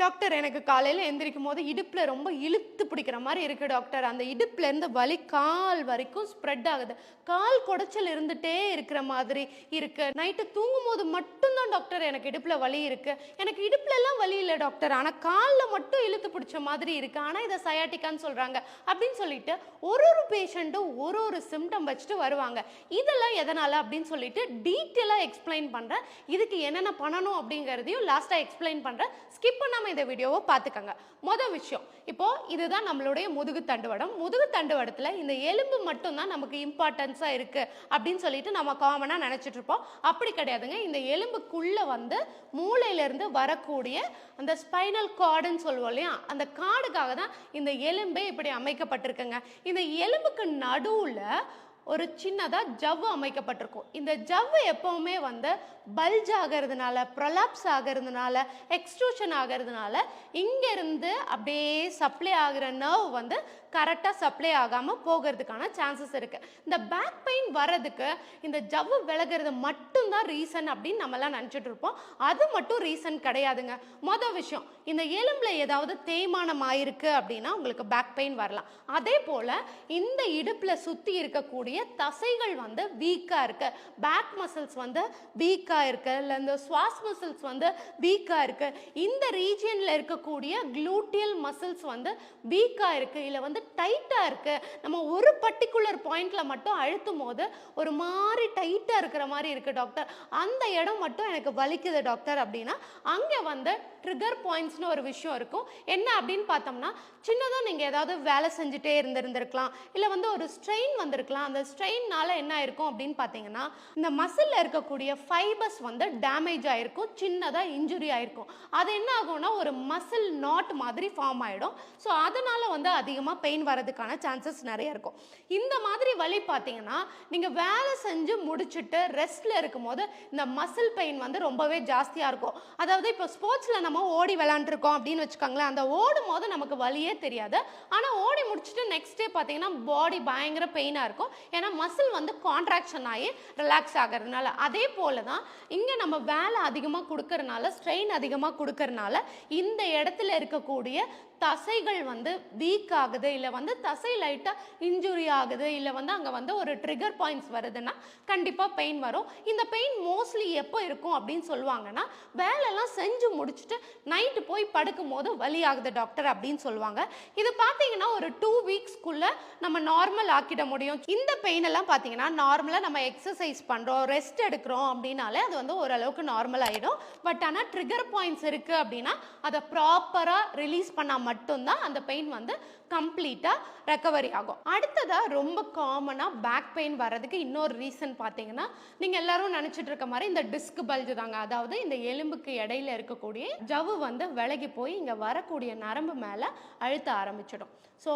Doctor எனக்கு காலையில் எந்திரிக்கும் போது இடுப்பில் ரொம்ப இழுத்து பிடிக்கிற மாதிரி இருக்குது டாக்டர். அந்த இடுப்புலேருந்து வலி கால் வரைக்கும் ஸ்ப்ரெட் ஆகுது. கால் குடைச்சல் இருந்துகிட்டே இருக்கிற மாதிரி இருக்குது நைட்டு தூங்கும் போது மட்டும்தான் டாக்டர் எனக்கு இடுப்பில் வலி இருக்குது எனக்கு இடுப்புலலாம் வலி இல்லை டாக்டர். ஆனால் காலில் மட்டும் இழுத்து பிடிச்ச மாதிரி இருக்குது ஆனால் இதை சயாட்டிக்கான்னு சொல்கிறாங்க அப்படின்னு சொல்லிட்டு ஒரு ஒரு பேஷண்ட்டும் ஒரு ஒரு சிம்டம் வச்சுட்டு வருவாங்க. இதெல்லாம் எதனால் அப்படின்னு சொல்லிட்டு டீட்டெயிலாக எக்ஸ்பிளைன் பண்ணுறேன் இதுக்கு என்னென்ன பண்ணணும் அப்படிங்கிறதையும் லாஸ்ட்டாக எக்ஸ்பிளைன் பண்ணுறேன் ஸ்கிப் பண்ணாமல் இந்த வீடியோவை பார்த்துக்கங்க. மொதல் விஷயம் இப்போது இதுதான் நம்மளுடைய முதுகு தண்டுவடம். முதுகு தண்டுவடத்தில் இந்த எலும்பு மட்டும்தான் நமக்கு இம்பார்ட்டன்ஸாக இருக்குது அப்படின்னு சொல்லிட்டு நம்ம காமனாக நினச்சிட்டு இருப்போம். அப்படி கிடையாதுங்க. இந்த எலும்புக்குள்ளே வந்து மூளையிலேருந்து வரக்கூடிய அந்த ஸ்பைனல் கார்டுன்னு சொல்லுவோம் இல்லையா? அந்த கார்டுக்காக தான் இந்த எலும்பே இப்படி அமைக்கப்பட்டிருக்குங்க. இந்த எலும்புக்கு நடுவில் ஒரு சின்னதாக ஜவ்வு அமைக்கப்பட்டிருக்கும். இந்த ஜவ்வு எப்போவுமே வந்து பல்ஜ் ஆகிறதுனால ப்ரொலாப்ஸ் ஆகிறதுனால எக்ஸ்ட்ரூஷன் ஆகிறதுனால இங்கேருந்து அப்படியே சப்ளை ஆகிற நர்வ் வந்து கரெக்டாக சப்ளை ஆகாமல் போகிறதுக்கான சான்சஸ் இருக்குது இந்த பேக் பெயின் வர்றதுக்கு இந்த ஜவ்வு விலகிறது மட்டும்தான் ரீசன் அப்படின்னு நம்மலாம் நினச்சிட்டு இருப்போம். அது மட்டும் ரீசன் கிடையாதுங்க. மொதல் விஷயம் இந்த எலும்பில் ஏதாவது தேய்மானம் ஆயிருக்கு அப்படின்னா உங்களுக்கு பேக் பெயின் வரலாம். அதே போல் இந்த இடுப்பில் சுற்றி இருக்கக்கூடிய தசைகள் வந்து வீக்காக இருக்கு. பேக் மசில்ஸ் வந்து வீக்காக இருக்கு. இல்லை இந்த சுவாஸ் மசில்ஸ் வந்து வீக்காக இருக்கு. இந்த ரீஜியனில் இருக்கக்கூடிய க்ளூட்டியல் மசில்ஸ் வந்து வீக்காக இருக்கு. இல்லை வந்து டைட்டாக இருக்கு. நம்ம ஒரு பர்டிகுலர் பாயிண்டில் மட்டும் அழுத்தும் போது ஒரு மாதிரி டைட்டாக இருக்கிற மாதிரி இருக்குது டாக்டர் அந்த இடம் மட்டும் எனக்கு வலிக்குது டாக்டர் அப்படின்னா அங்கே வந்து ட்ரிகர் பாயிண்ட்ஸ்னு ஒரு விஷயம் இருக்கும். என்ன அப்படின்னு பார்த்தோம்னா சின்னதாக நீங்கள் ஏதாவது வேலை செஞ்சுட்டே இருந்திருந்திருக்கலாம். இல்லை வந்து ஒரு ஸ்ட்ரெயின் வந்திருக்கலாம். அந்த ஸ்ட்ரெயின்னால என்ன இருக்கும் அப்படின்னு பார்த்தீங்கன்னா இந்த மசிலில் இருக்கக்கூடிய ஃபைபர்ஸ் வந்து டேமேஜ் ஆகிருக்கும் சின்னதாக இன்ஜுரி ஆகிருக்கும் அது என்ன ஆகும்னா ஒரு மசில் நாட் மாதிரி ஃபார்ம் ஆகிடும் ஸோ அதனால் வந்து அதிகமாக பெயின் வரதுக்கான சான்சஸ் நிறைய இருக்கும். இந்த மாதிரி வலி பார்த்தீங்கன்னா நீங்கள் வேலை செஞ்சு முடிச்சுட்டு ரெஸ்ட்டில் இருக்கும்போது இந்த மசில் பெயின் வந்து ரொம்பவே ஜாஸ்தியாக இருக்கும். அதாவது இப்போ ஸ்போர்ட்ஸில் நம்ம ஓடி விளாண்டுருக்கோம் அப்படின்னு வச்சுக்கோங்களேன் அந்த ஓடும் போது நமக்கு வலியே தெரியாது. ஆனால் ஓடி முடிச்சுட்டு நெக்ஸ்ட் டே பார்த்தீங்கன்னா பாடி பயங்கர பெயினாக இருக்கும். ஏன்னா மசில் வந்து கான்ட்ராக்ஷன் ஆகி ரிலாக்ஸ் ஆகிறதுனால. அதே போல தான் இங்கே நம்ம வேலை அதிகமாக கொடுக்கறனால ஸ்ட்ரெயின் அதிகமாக கொடுக்கறனால இந்த இடத்துல இருக்கக்கூடிய தசைகள் வந்து வீக் ஆகுது இல்லை வந்து தசை லைட்டாக இன்ஜுரி ஆகுது இல்லை வந்து அங்கே வந்து ஒரு ட்ரிகர் பாயிண்ட்ஸ் வருதுன்னா கண்டிப்பாக பெயின் வரும். இந்த பெயின் மோஸ்ட்லி எப்போ இருக்கும் அப்படின்னு சொல்லுவாங்கன்னா வேலைலாம் செஞ்சு முடிச்சுட்டு நைட்டு போய் படுக்கும் போது வலி ஆகுது டாக்டர் அப்படின்னு சொல்லுவாங்க. இது பார்த்தீங்கன்னா ஒரு டூ வீக்ஸ்க்குள்ளே நம்ம நார்மல் ஆக்கிட முடியும். இந்த பெயினெல்லாம் பார்த்தீங்கன்னா நார்மலாக நம்ம எக்ஸசைஸ் பண்ணுறோம் ரெஸ்ட் எடுக்கிறோம் அப்படின்னாலே அது வந்து ஓரளவுக்கு நார்மல் ஆகிடும் பட் ஆனால் ட்ரிகர் பாயிண்ட்ஸ் இருக்குது அப்படின்னா அதை ப்ராப்பராக ரிலீஸ் பண்ணாமல் மட்டும்தான் அந்த பெயின் வந்து கம்ப்ளீட்டாக ரெக்கவரி ஆகும். அடுத்ததாக ரொம்ப காமனாக பேக் பெயின் வர்றதுக்கு இன்னொரு ரீசன் பார்த்தீங்கன்னா நீங்கள் எல்லாரும் நினச்சிட்டு இருக்க மாதிரி இந்த டிஸ்க் பல்ஜு தாங்க. அதாவது இந்த எலும்புக்கு இடையில இருக்கக்கூடிய ஜவ்வு வந்து விலகி போய் இங்கே வரக்கூடிய நரம்பு மேலே அழுத்த ஆரம்பிச்சிடும். ஸோ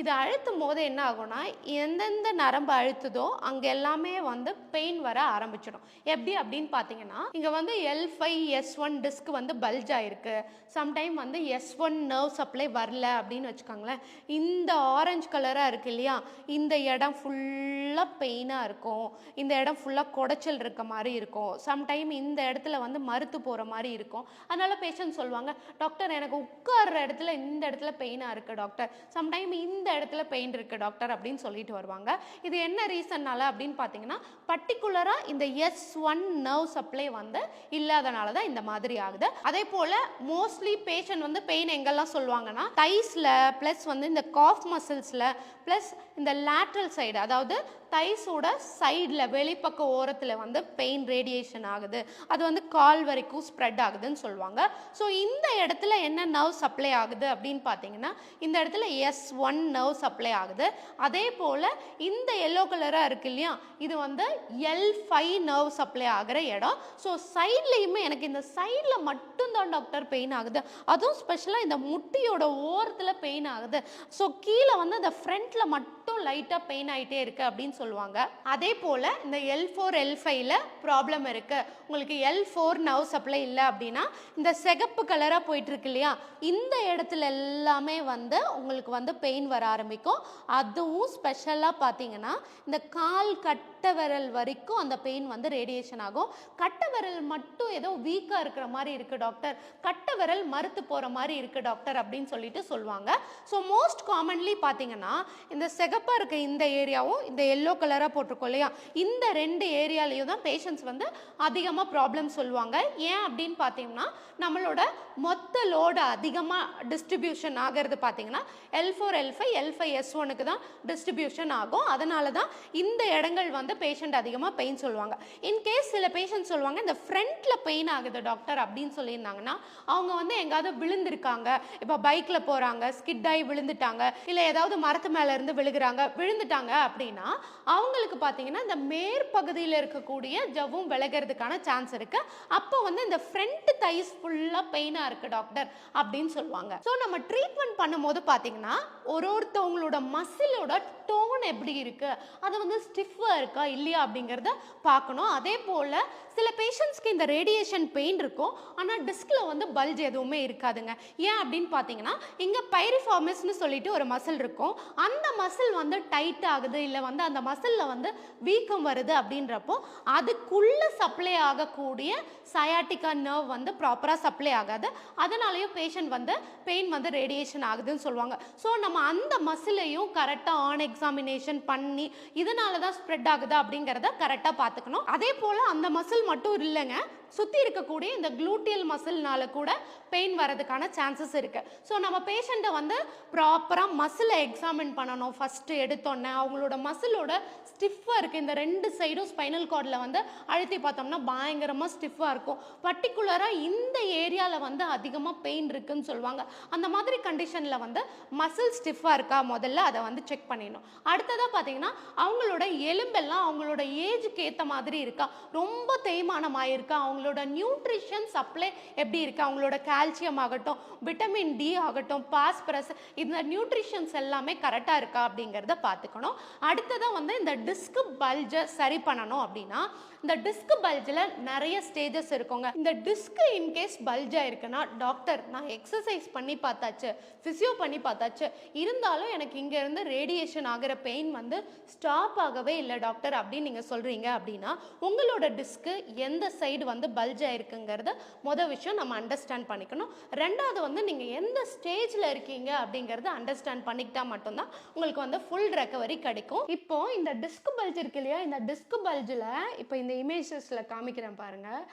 இது அழுத்தும் போது என்ன ஆகும்னா எந்தெந்த நரம்பு அழுத்துதோ அங்கே எல்லாமே வந்து பெயின் வர ஆரம்பிச்சிடும். எப்படி அப்படின்னு பார்த்தீங்கன்னா இங்கே வந்து L five S one disc வந்து பல்ஜ் ஆயிருக்கு. சம்டைம் வந்து எஸ் ஒன் நர்வ் சப்ளை வரல அப்படின்னு வச்சுக்கோங்களேன். இந்த ஆரஞ்சு கலராக இருக்கு இல்லையா? இந்த இடம் ஃபுல்லாக பெயினாக இருக்கும். இந்த இடம் ஃபுல்லாக குடைச்சல் இருக்க மாதிரி இருக்கும். சம்டைம் இந்த இடத்துல வந்து மறுத்து போகிற மாதிரி இருக்கும். அதனால் பேஷண்ட் சொல்லுவாங்க டாக்டர் எனக்கு உட்கார்ற இடத்துல இந்த இடத்துல பெயினாக இருக்குது டாக்டர். சம்டைம் இந்த இடத்துல பெயின் இருக்குது டாக்டர் அப்படின்னு சொல்லிட்டு வருவாங்க. இது என்ன ரீசன்னால அப்படின்னு பார்த்தீங்கன்னா பர்டிகுலராக இந்த எஸ் ஒன் நர்வ் சப்ளை வந்து இல்லாதனால தான் இந்த மாதிரி ஆகுது. அதே போல் மோஸ்ட்லி பேஷண்ட் வந்து பெயின் எங்கெல்லாம் சொல்லுவாங்கன்னா டைஸில் ப்ளஸ் வந்து இந்த காஃப் மசில்ஸில் ப்ளஸ் இந்த லேட்ரல் சைடு அதாவது தைஸோட சைடில் வெளிப்பக்க ஓரத்தில் வந்து பெயின் ரேடியேஷன் ஆகுது. அது வந்து கால் வரைக்கும் ஸ்ப்ரெட் ஆகுதுன்னு சொல்லுவாங்க. ஸோ இந்த இடத்துல என்ன நர்வ் சப்ளை ஆகுது அப்படின்னு பார்த்தீங்கன்னா இந்த இடத்துல எஸ் ஒன் நர்வ் சப்ளை ஆகுது. அதே போல் இந்த எல்லோ கலராக இருக்கு இல்லையா இது வந்து எல் ஃபைவ் நர்வ் சப்ளை ஆகிற இடம். ஸோ சைட்லேயுமே எனக்கு இந்த சைடில் மட்டும்தான் டாக்டர் பெயின் ஆகுது. அதுவும் ஸ்பெஷலாக இந்த முட்டியோட ஓரத்தில் பெயின் ஆகுது. ஸோ கீழே வந்து இந்த ஃப்ரண்ட்டில் மட்டும் லைட்டாக பெயின் ஆகிட்டே இருக்குது அப்படின்னு சொல்லுவாங்க. அதே போல் இந்த எல் ஃபோர் எல் ஃபைவ்ல ப்ராப்ளம் இருக்குது உங்களுக்கு எல் ஃபோர் நவ் சப்ளை இல்லை அப்படின்னா இந்த சிகப்பு கலராக போயிட்டு இருக்கு இல்லையா? இந்த இடத்துல எல்லாமே வந்து உங்களுக்கு வந்து பெயின் வர ஆரம்பிக்கும். அதுவும் ஸ்பெஷலாக பார்த்தீங்கன்னா இந்த கால் கட்ட விரல் வரைக்கும் அந்த பெயின் வந்து ரேடியேஷன் ஆகும். கட்ட விரல் மட்டும் ஏதோ வீக்காக இருக்கிற மாதிரி இருக்குது டாக்டர் கட்ட விரல் மறுத்து போகிற மாதிரி இருக்குது டாக்டர் அப்படின்னு சொல்லிட்டு சொல்லுவாங்க. ஸோ மோஸ்ட் காமன்லி பார்த்தீங்கன்னா இந்த சிகப்பாக இருக்க இந்த ஏரியாவும் இந்த எல்லோ கலராக போட்டிருக்கோம் இல்லையா? இந்த ரெண்டு ஏரியாலையும் தான் பேஷண்ட்ஸ் வந்து அதிகமாக ப்ராப்ளம் சொல்லுவாங்க. ஏன் அப்படின்னு பார்த்தீங்கன்னா நம்மளோட மொத்த லோடு அதிகமாக டிஸ்ட்ரிபியூஷன் ஆகிறது பார்த்தீங்கன்னா L four L five L five S ஒனுக்கு தான் டிஸ்ட்ரிபியூஷன் ஆகும். அதனால தான் இந்த இடங்கள் வந்து பேஷண்ட் அதிகமாக பெயின் சொல்லுவாங்க. இன்கேஸ் சில பேஷண்ட் சொல்லுவாங்க இந்த ஃப்ரண்ட்டில் பெயின் ஆகுது டாக்டர் அப்படின்னு சொல்லியிருந்தாங்கன்னா அவங்க வந்து எங்காவது விழுந்திருக்காங்க. இப்போ பைக்கில் போகிறாங்க ஸ்கிட் ஆகி விழுந்துட்டாங்க இல்லை ஏதாவது மரத்து மேலே இருந்து விழுகிறாங்க விழுந்துட்டாங்க அப்படின்னா அவங்களுக்கு பார்த்தீங்கன்னா இந்த மேற்பகுதியில் இருக்கக்கூடிய ஜவ்வும் விலகிறதுக்கான சான்ஸ் இருக்கு. அப்போ வந்து இந்த ஃப்ரண்ட் தைஸ் ஃபுல்லாக பெயினாக இருக்கு டாக்டர் அப்படின்னு சொல்லுவாங்க. ஸோ நம்ம ட்ரீட்மெண்ட் பண்ணும்போது பார்த்தீங்கன்னா ஒரு ஒருத்தவங்களோட மசிலோட டோன் எப்படி இருக்கு? அது வந்து ஸ்டிஃபாக இருக்கா? இல்லையா? அப்படிங்கிறத பார்க்கணும். அதே போல் சில பேஷண்ட்ஸ்க்கு இந்த ரேடியேஷன் பெயின் இருக்கும். ஆனால் டிஸ்கில் வந்து பல்ஜ் எதுவுமே இருக்காதுங்க. ஏன் அப்படின்னு பார்த்தீங்கன்னா இங்கே பைரிஃபார்மஸ்னு சொல்லிட்டு ஒரு மசில் இருக்கும். அந்த மசில் வந்து டைட் ஆகுது இல்லை வந்து அந்த மசிலில் வந்து வீக்கம் வருது அப்படின்றப்போ அதுக்குள்ளே சப்ளை ஆகக்கூடிய சயாட்டிக்கா நர்வ் வந்து ப்ராப்பராக சப்ளை ஆகாது. அதனாலேயும் பேஷண்ட் வந்து பெயின் வந்து ரேடியேஷன் ஆகுதுன்னு சொல்லுவாங்க. ஸோ நம்ம அந்த மசிலையும் கரெக்டாக ஆன் எக்ஸாமினேஷன் பண்ணி இதனால தான் ஸ்ப்ரெட் ஆகுதா அப்படிங்கிறத கரெக்டாக பார்த்துக்கணும். அதே போல் அந்த மசில் மட்டும் இல்லைங்க சுற்றி இருக்கக்கூடிய இந்த க்ளூட்டியல் மசில்னால கூட பெயின் வரதுக்கான சான்சஸ் இருக்குது ஸோ நம்ம பேஷண்ட்டை வந்து ப்ராப்பராக மசிலை எக்ஸாமின் பண்ணணும். ஃபஸ்ட்டு எடுத்தோன்னே அவங்களோட மசிலோட ஸ்டிஃபாக இருக்குது இந்த ரெண்டு சைடும் ஸ்பைனல் கார்டில் வந்து அழுத்தி பார்த்தோம்னா பயங்கரமாக ஸ்டிஃபாக இருக்கும். பர்டிகுலராக இந்த ஏரியாவில் வந்து அதிகமாக பெயின் இருக்குன்னு சொல்லுவாங்க. அந்த மாதிரி கண்டிஷனில் வந்து மசில் ஸ்டிஃபாக இருக்கா? முதல்ல அதை வந்து செக் பண்ணிடணும். அடுத்ததாக பார்த்தீங்கன்னா அவங்களோட எலும்பெல்லாம் அவங்களோட ஏஜுக்கு ஏற்ற மாதிரி இருக்கா? ரொம்ப தேய்மானம் ஆயிருக்கா அவங்களோட நியூட்ரிஷன் சப்ளை எப்படி இருக்கு? அவங்களோட கால்சியம் ஆகட்டும் விட்டமின் டி ஆகட்டும் பாஸ்பரஸ் இந்த நியூட்ரிஷன்ஸ் எல்லாமே கரெக்டாக இருக்கா அப்படிங்கிறத பார்த்துக்கணும். அடுத்ததாக வந்து இந்த டிஸ்க் பல்ஜை சரி பண்ணணும் அப்படின்னா இந்த டிஸ்க் பல்ஜில் நிறைய ஸ்டேஜஸ் இருக்குங்க. இந்த டிஸ்க் இன்கேஸ் பல்ஜ் ஆயிருக்குன்னா டாக்டர் நான் எக்ஸசைஸ் பண்ணி பார்த்தாச்சு ஃபிசியோ பண்ணி பார்த்தாச்சு இருந்தாலும் எனக்கு இங்கேருந்து ரேடியேஷன் ஆகிற பெயின் வந்து ஸ்டாப் ஆகவே இல்லை டாக்டர் அப்படின்னு நீங்கள் சொல்கிறீங்க அப்படின்னா உங்களோட டிஸ்க்கு எந்த சைடு வந்து பல்ஜ் ஆயிருக்குங்கிறத மொதல் விஷயம் நம்ம அண்டர்ஸ்டாண்ட் பண்ணிக்கணும். ரெண்டாவது வந்து நீங்கள் எந்த ஸ்டேஜில் இருக்கீங்க அப்படிங்கிறத அண்டர்ஸ்டாண்ட் பண்ணிக்கிட்டா மட்டும்தான் உங்களுக்கு வந்து ஃபுல் ரெக்கவரி கிடைக்கும். இப்போ இந்த டிஸ்க் பல்ஜ் இருக்கு இல்லையா? இந்த டிஸ்க் பல்ஜில் இப்போ இந்த இமேஜஸில் காமிக்கிறேன் பாருங்கள்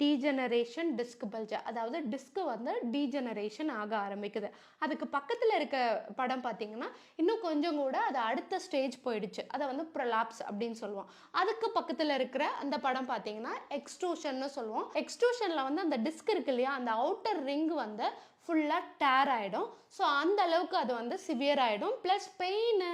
டீஜெனரேஷன் டிஸ்க் பல்ஜா அதாவது டிஸ்க்கு வந்து டீஜெனரேஷன் ஆக ஆரம்பிக்குது. அதுக்கு பக்கத்தில் இருக்க படம் பார்த்தீங்கன்னா இன்னும் கொஞ்சம் கூட அது அடுத்த ஸ்டேஜ் போயிடுச்சு. அதை வந்து ப்ரலாப்ஸ் அப்படின்னு சொல்லுவோம். அதுக்கு பக்கத்தில் இருக்கிற அந்த படம் பார்த்தீங்கன்னா எக்ஸ்ட்ரூஷன்னு சொல்லுவோம். எக்ஸ்ட்ரூஷனில் வந்து அந்த டிஸ்க் இருக்கு இல்லையா அந்த அவுட்டர் ரிங் வந்து ஃபுல்லாக டேர் ஆகிடும் ஸோ அந்த அளவுக்கு அது வந்து சிவியர் ஆகிடும் ப்ளஸ் பெயின்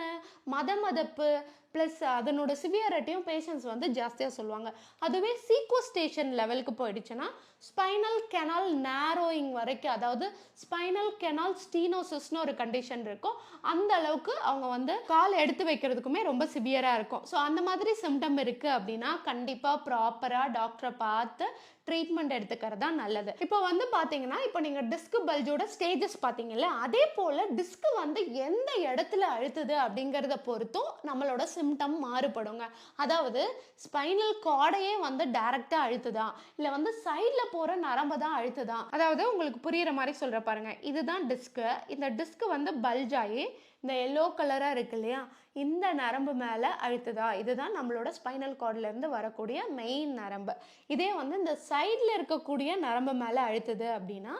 மத மதப்பு ப்ளஸ் அதனோட சிவியரிட்டியும் பேஷண்ட்ஸ் வந்து ஜாஸ்தியாக சொல்லுவாங்க. அதுவே சீக்வஸ்டேஷன் லெவலுக்கு போயிடுச்சுன்னா ஸ்பைனல் கெனால் நேரோயிங் வரைக்கும் அதாவது ஸ்பைனல் கெனால் ஸ்டீனோசிஸ்னு ஒரு கண்டிஷன் இருக்கும். அந்த அளவுக்கு அவங்க வந்து கால் எடுத்து வைக்கிறதுக்குமே ரொம்ப சிவியராக இருக்கும். ஸோ அந்த மாதிரி சிம்டம் இருக்குது அப்படின்னா கண்டிப்பாக ப்ராப்பராக டாக்டரை பார்த்து ட்ரீட்மெண்ட் எடுத்துக்கிறது தான் நல்லது. இப்போ வந்து பார்த்தீங்கன்னா இப்போ நீங்கள் டிஸ்க் பல்ஜோட ஸ்டேஜஸ் பார்த்தீங்கல்ல அதே போல் டிஸ்க் வந்து எந்த இடத்துல அழுத்துது அப்படிங்கிறத பொறுத்தும் நம்மளோட சிம்டம் மாறுபடுங்க. அதாவது ஸ்பைனல் கார்டையே வந்து டைரக்டாக அழுத்துதா? இல்லை வந்து சைடில் போகிற நரம்பை தான் அழுத்துதா? அதாவது உங்களுக்கு புரிகிற மாதிரி சொல்கிற பாருங்க. இதுதான் டிஸ்க்கு இந்த டிஸ்க் வந்து பல்ஜ் ஆகி இந்த எல்லோ கலராக இருக்கு இல்லையா? இந்த நரம்பு மேலே அழுத்துதா? இதுதான் நம்மளோட ஸ்பைனல் கார்ட்லேருந்து வரக்கூடிய மெயின் நரம்பு. இதே வந்து இந்த சைடில் இருக்கக்கூடிய நரம்பு மேலே அழுத்துது அப்படின்னா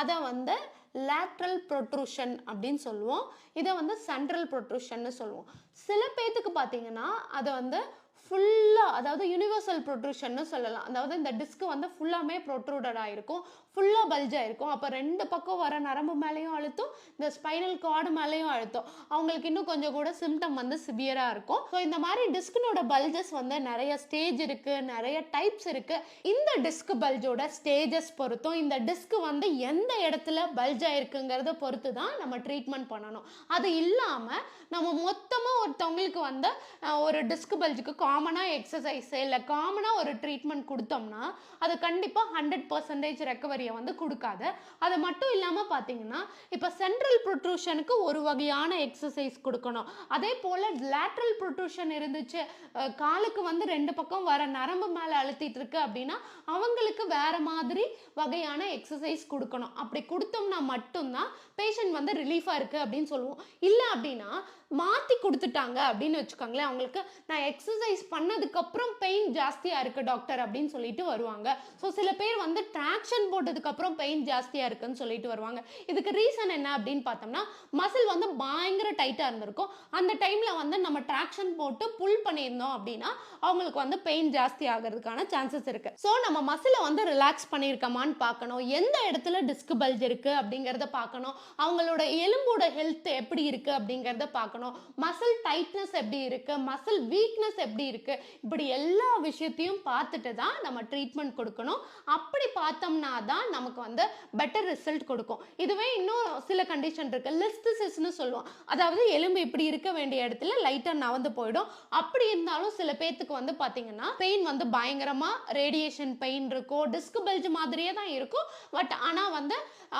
அதை வந்து லேட்ரல் ப்ரொட்ரூஷன் அப்படின்னு சொல்லுவோம். இதை வந்து சென்ட்ரல் ப்ரொட்ரூஷன் சொல்லுவோம். சில பேர்த்துக்கு பார்த்தீங்கன்னா அதை வந்து ஃபுல்லாக அதாவது யூனிவர்சல் ப்ரொட்ரூஷன்னு சொல்லலாம். அதாவது இந்த டிஸ்க் வந்து ஃபுல்லாமே ப்ரொட்ரூடட் ஆகிருக்கும் ஃபுல்லாக பல்ஜ் ஆயிருக்கும். அப்போ ரெண்டு பக்கம் வர நரம்பு மேலேயும் அழுத்தும் இந்த ஸ்பைனல் கார்டு மேலேயும் அழுத்தும். அவங்களுக்கு இன்னும் கொஞ்சம் கூட சிம்டம் வந்து சிவியராக இருக்கும். ஸோ இந்த மாதிரி டிஸ்கினோட பல்ஜஸ் வந்து நிறைய ஸ்டேஜ் இருக்குது நிறைய டைப்ஸ் இருக்குது இந்த டிஸ்க் பல்ஜோட ஸ்டேஜஸ் பொறுத்தும் இந்த டிஸ்க் வந்து எந்த இடத்துல பல்ஜ் ஆயிருக்குங்கிறத பொறுத்து தான் நம்ம ட்ரீட்மெண்ட் பண்ணணும். அது இல்லாமல் நம்ம மொத்தமாக ஒருத்தவங்களுக்கு வந்து ஒரு டிஸ்க் பல்ஜுக்கு காமனாக எக்ஸசைஸ் இல்லை காமனாக ஒரு ட்ரீட்மெண்ட் கொடுத்தோம்னா அது கண்டிப்பாக ஹண்ட்ரட் பர்சன்டேஜ் ரெக்கவரியை வந்து கொடுக்காது. அது மட்டும் இல்லாமல் பார்த்தீங்கன்னா இப்போ சென்ட்ரல் ப்ரொட்ரூஷனுக்கு ஒரு வகையான எக்ஸசைஸ் கொடுக்கணும். அதே போல் லேட்ரல் ப்ரொட்ரூஷன் இருந்துச்சு காலுக்கு வந்து ரெண்டு பக்கம் வர நரம்பு மேலே அழுத்திட்டு இருக்கு அப்படின்னா அவங்களுக்கு வேற மாதிரி வகையான எக்ஸசைஸ் கொடுக்கணும். அப்படி கொடுத்தோம்னா மட்டும்தான் பேஷண்ட் வந்து ரிலீஃபாக இருக்குது அப்படின்னு சொல்லுவோம். இல்லை அப்படின்னா மாற்றி கொடுத்துட்டாங்க அப்படின்னு வச்சுக்கோங்களேன். அவங்களுக்கு நான் எக்ஸசைஸ் பண்ணதுக்கப்புறம் பெயின் ஜாஸ்தியாக இருக்குது டாக்டர் அப்படின்னு சொல்லிட்டு வருவாங்க. ஸோ சில பேர் வந்து ட்ராக்ஷன் போட்டதுக்கப்புறம் பெயின் ஜாஸ்தியாக இருக்குன்னு சொல்லிட்டு வருவாங்க. இதுக்கு ரீசன் என்ன அப்படின்னு பார்த்தோம்னா மசில் வந்து பயங்கர டைட்டாக இருந்திருக்கும். அந்த டைமில் வந்து நம்ம ட்ராக்ஷன் போட்டு புல் பண்ணியிருந்தோம் அப்படின்னா அவங்களுக்கு வந்து பெயின் ஜாஸ்தி ஆகிறதுக்கான சான்சஸ் இருக்குது ஸோ நம்ம மசிலை வந்து ரிலாக்ஸ் பண்ணியிருக்கோமான்னு பார்க்கணும். எந்த இடத்துல டிஸ்க் பல்ஜ் இருக்குது அப்படிங்கிறத பார்க்கணும். அவங்களோட எலும்போட ஹெல்த் எப்படி இருக்குது அப்படிங்கிறத பார்க்கணும். மசில் டைட்னஸ் எப்படி இருக்குது மசில் வீக்னஸ் எப்படி இருக்குது இப்படி எல்லா விஷயத்தையும் பார்த்துட்டு தான் நம்ம ட்ரீட்மெண்ட் கொடுக்கணும். அப்படி பார்த்தோம்னா தான் நமக்கு வந்து பெட்டர் ரிசல்ட் கொடுக்கும். இதுவே இன்னும் சில கண்டிஷன் இருக்கு. லிஸ்திசிஸ்னு சொல்லுவோம். அதாவது எலும்பு இப்படி இருக்க வேண்டிய இடத்துல லைட்டாக நவந்து போயிடும். அப்படி இருந்தாலும் சில பேர்த்துக்கு வந்து பார்த்தீங்கன்னா பெயின் வந்து பயங்கரமாக ரேடியேஷன் பெயின் இருக்கும். டிஸ்க் பெல்ஜ் மாதிரியே தான் இருக்கும். பட் ஆனால் வந்து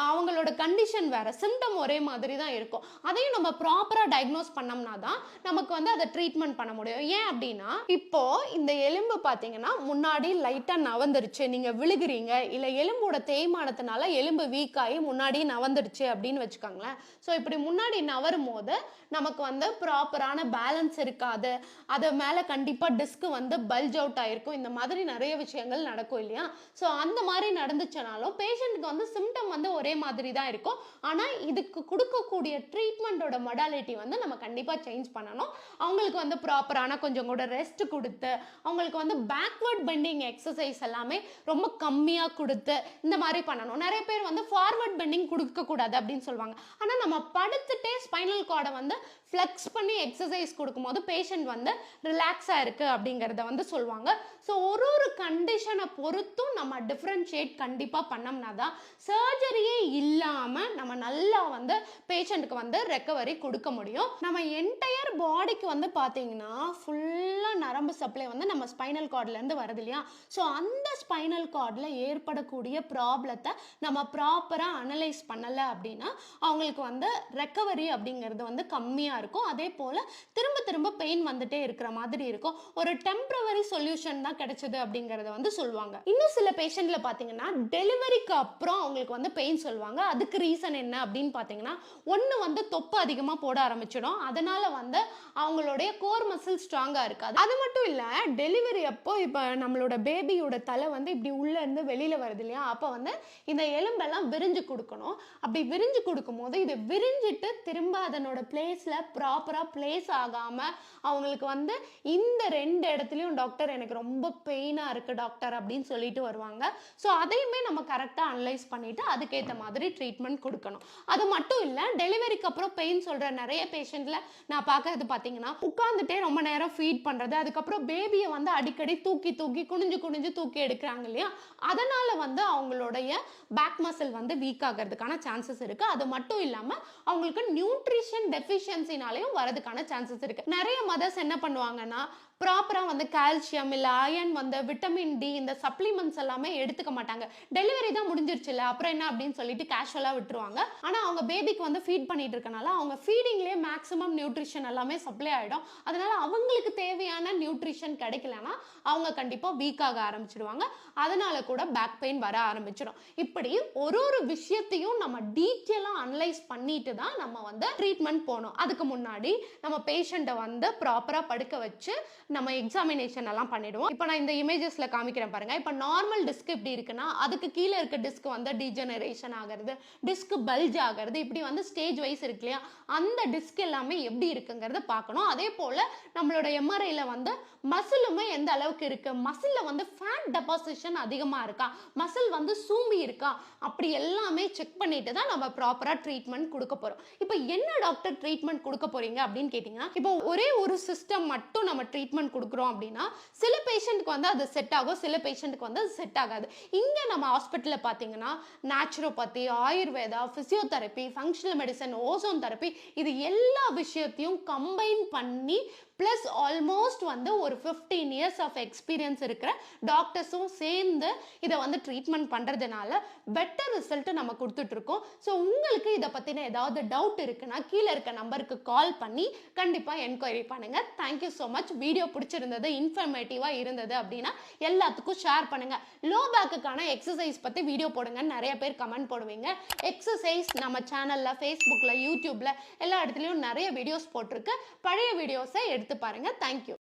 அவங்களோட கண்டிஷன் வேறு. சிம்டம் ஒரே மாதிரி தான் இருக்கும். அதையும் நம்ம ப்ராப்பராக டயக்னோஸ் பண்ணோம்னா தான் நமக்கு வந்து அதை ட்ரீட்மெண்ட் பண்ண முடியும். ஏன் அப்படின்னா இப்போ இந்த எலும்பு பார்த்தீங்கன்னா முன்னாடி லைட்டாக நவந்துருச்சு. நீங்கள் விழுகிறீங்க. இல்லை எலும்போட தேய்மானத்தினால எலும்பு வீக் ஆகி முன்னாடி நவந்துருச்சு அப்படின்னு வச்சுக்கோங்களேன். ஸோ இப்படி முன்னாடி நவரும் போது நமக்கு வந்து ப்ராப்பரான பேலன்ஸ் இருக்காது. அது மேலே கண்டிப்பாக டிஸ்க் வந்து பல்ஜ் அவுட் ஆகிருக்கும் இந்த மாதிரி நிறைய விஷயங்கள் நடக்கும் இல்லையா? ஸோ அந்த மாதிரி நடந்துச்சுனாலும் பேஷண்ட்டுக்கு வந்து சிம்டம் வந்து ஒரே மாதிரி தான் இருக்கும். ஆனால் இதுக்கு கொடுக்கக்கூடிய ட்ரீட்மெண்ட்டோட மொடாலிட்டி வந்து நம்ம கண்டிப்பாக சேஞ்ச் பண்ணணும். அவங்களுக்கு வந்து ப்ராப்பரான கொஞ்சம் கூட ரெஸ்ட் கொடுத்து அவங்களுக்கு வந்து பேக்வர்ட் பெண்டிங் எக்ஸசைஸ் எல்லாமே ரொம்ப கம்மியாக கொடுத்து இந்த மாதிரி பண்ணணும். நிறைய பேர் வந்து ஃபார்வர்ட் பெண்டிங் கொடுக்கக்கூடாது அப்படின்னு சொல்லுவாங்க. ஆனால் நம்ம படுத்துட்டே ஸ்பைனல் கார்டை வந்து ஃப்ளெக்ஸ் பண்ணி எக்ஸசைஸ் கொடுக்கும்போது பேஷண்ட் வந்து ரிலாக்ஸாக இருக்குது அப்படிங்கிறத வந்து சொல்லுவாங்க. ஸோ ஒரு ஒரு கண்டிஷனை பொறுத்தும் நம்ம டிஃப்ரென்ஷியேட் கண்டிப்பாக பண்ணோம்னா தான் சர்ஜரியே இல்லாமல் நம்ம நல்லா வந்து பேஷண்ட்டுக்கு வந்து ரெக்கவரி கொடுக்க முடியும். நம்ம என்டையர் பாடிக்கு வந்து பார்த்தீங்கன்னா ஃபுல்லாக நரம்பு சப்ளை வந்து நம்ம ஸ்பைனல் கார்ட்லேருந்து வருது இல்லையா? ஸோ அந்த ஸ்பைனல் கார்டில் ஏற்படக்கூடிய ப்ராப்ளத்தை நம்ம ப்ராப்பராக அனலைஸ் பண்ணலை அப்படின்னா அவங்களுக்கு வந்து ரெக்கவரி அப்படிங்கிறது வந்து கம்மியாக இருக்கும். அதே போல் திரும்ப திரும்ப பெயின் வந்துட்டே இருக்கிற மாதிரி இருக்கும். ஒரு டெம்ப்ரவரி சொல்யூஷன் தான் கிடைச்சது அப்படிங்கிறத வந்து சொல்லுவாங்க. இன்னும் சில பேஷண்ட்டில் பார்த்தீங்கன்னா டெலிவரிக்கு அப்புறம் அவங்களுக்கு வந்து பெயின் சொல்லுவாங்க. அதுக்கு ரீசன் என்ன அப்படின்னு பார்த்தீங்கன்னா ஒன்று வந்து தொப்பு அதிகமாக போட ஆரம்பிச்சிடும். அதனால் வந்து அவங்களுடைய கோர் மசில் ஸ்ட்ராங்காக இருக்காது. அது மட்டும் மட்டும் இல்லை டெலிவரி அப்போ இப்போ நம்மளோட பேபியோட தலை வந்து இப்படி உள்ளேருந்து இருந்து வருது இல்லையா? அப்போ வந்து இந்த எலும்பெல்லாம் விரிஞ்சு கொடுக்கணும். அப்படி விரிஞ்சு கொடுக்கும்போது இது விரிஞ்சிட்டு திரும்ப அதனோட பிளேஸில் ப்ராப்பராக பிளேஸ் ஆகாமல் அவங்களுக்கு வந்து இந்த ரெண்டு இடத்துலையும் டாக்டர் எனக்கு ரொம்ப பெயினா இருக்குது டாக்டர் அப்படின்னு சொல்லிட்டு வருவாங்க. ஸோ அதையுமே நம்ம கரெக்டாக அனலைஸ் பண்ணிவிட்டு அதுக்கேற்ற மாதிரி ட்ரீட்மெண்ட் கொடுக்கணும். அது மட்டும் இல்லை டெலிவரிக்கு அப்புறம் பெயின் சொல்கிற நிறைய பேஷண்ட்டில் நான் பார்க்கறது பார்த்தீங்கன்னா உட்காந்துட்டே ரொம்ப நேரம் ஃபீட் பண்ணுறது அதுக்கு அதுக்கப்புறம் பேபியை வந்து அடிக்கடி தூக்கி தூக்கி குனிஞ்சு குனிஞ்சு தூக்கி எடுக்கிறாங்க இல்லையா? அதனால வந்து அவங்களுடைய பேக் மசில் வந்து வீக் ஆகிறதுக்கான சான்சஸ் இருக்கு. அது மட்டும் இல்லாம அவங்களுக்கு நியூட்ரிஷன் டெஃபிஷியன்சினாலையும் வரதுக்கான சான்சஸ் இருக்கு. நிறைய மதர்ஸ் என்ன பண்ணுவாங்கன்னா ப்ராப்பராக வந்து கால்சியம் இல்லை அயன் வந்து விட்டமின் டி இந்த சப்ளிமெண்ட்ஸ் எல்லாமே எடுத்துக்க மாட்டாங்க. டெலிவரி தான் முடிஞ்சிருச்சுல அப்புறம் என்ன அப்படின்னு சொல்லிட்டு கேஷுவலாக விட்டுருவாங்க. ஆனால் அவங்க பேபிக்கு வந்து ஃபீட் பண்ணிட்டு இருக்கனால அவங்க ஃபீடிங்லேயே மேக்ஸிமம் நியூட்ரிஷன் எல்லாமே சப்ளை ஆகிடும் அதனால அவங்களுக்கு தேவையான நியூட்ரிஷன் கிடைக்கலனா அவங்க கண்டிப்பாக வீக் ஆக ஆரம்பிச்சிடுவாங்க அதனால கூட பேக் பெயின் வர ஆரம்பிச்சிடும் இப்படி ஒரு ஒரு விஷயத்தையும் நம்ம டீட்டெயிலாக அனலைஸ் பண்ணிட்டு தான் நம்ம வந்து ட்ரீட்மெண்ட் போகணும். அதுக்கு முன்னாடி நம்ம பேஷண்ட்டை வந்து ப்ராப்பராக படுக்க வச்சு நம்ம எக்ஸாமினேஷன் எல்லாம் பண்ணிடுவோம். இப்போ நான் இந்த இமேஜஸ்ல காமிக்கிறேன் பாருங்க. இப்போ நார்மல் டிஸ்க் இப்படி இருக்குன்னா அதுக்கு கீழே இருக்க டிஸ்க் வந்து டீஜெனரேஷன் ஆகிறது டிஸ்க் பல்ஜ் ஆகிறது இப்படி வந்து ஸ்டேஜ் வைஸ் இருக்கு இல்லையா? அந்த டிஸ்க் எல்லாமே எப்படி இருக்குங்கிறத பார்க்கணும். அதே போல நம்மளோட எம்ஆர்ஐல வந்து மசிலுமே எந்த அளவுக்கு இருக்கு? மசில்ல வந்து ஃபேட் டெபாசிஷன் அதிகமாக இருக்கா? மசில் வந்து சூம்பி இருக்கா? அப்படி எல்லாமே செக் பண்ணிட்டு தான் நம்ம ப்ராப்பராக ட்ரீட்மெண்ட் கொடுக்க போகிறோம் இப்போ என்ன டாக்டர் ட்ரீட்மெண்ட் கொடுக்க போறீங்க அப்படின்னு கேட்டிங்கன்னா இப்போ ஒரே ஒரு சிஸ்டம் மட்டும் நம்ம ட்ரீட்மெண்ட் கொடுக்குறோம் அப்படின்னா சில பேஷண்ட்டுக்கு வந்து அது செட் ஆகும் சில பேஷண்ட்டுக்கு வந்து அது செட் ஆகாது. இங்கே நம்ம ஹாஸ்பிட்டலில் பார்த்தீங்கன்னா naturopathy Ayurveda physiotherapy functional medicine ozone therapy இது எல்லா விஷயத்தையும் கம்பைன் பண்ணி ப்ளஸ் ஆல்மோஸ்ட் வந்து ஒரு ஃபிஃப்டீன் இயர்ஸ் ஆஃப் எக்ஸ்பீரியன்ஸ் இருக்கிற டாக்டர்ஸும் சேர்ந்து இதை வந்து ட்ரீட்மெண்ட் பண்ணுறதுனால பெட்டர் ரிசல்ட்டு நம்ம கொடுத்துட்ருக்கோம். ஸோ உங்களுக்கு இதை பற்றின ஏதாவது டவுட் இருக்குன்னா கீழே இருக்க நம்பருக்கு கால் பண்ணி கண்டிப்பாக என்கொயரி பண்ணுங்கள் தேங்க்யூ ஸோ மச் வீடியோ பிடிச்சிருந்தது இன்ஃபர்மேட்டிவாக இருந்தது அப்படின்னா எல்லாத்துக்கும் ஷேர் பண்ணுங்கள் லோ பேக்குக்கான எக்ஸசைஸ் பற்றி வீடியோ போடுங்கன்னு நிறைய பேர் கமெண்ட் போடுவீங்க. எக்ஸசைஸ் நம்ம சேனலில் ஃபேஸ்புக்கில் யூடியூப்பில் எல்லா இடத்துலையும் நிறைய வீடியோஸ் போட்டிருக்கு. பழைய வீடியோஸை எடுத்து பாருங்கள் தேங்க்யூ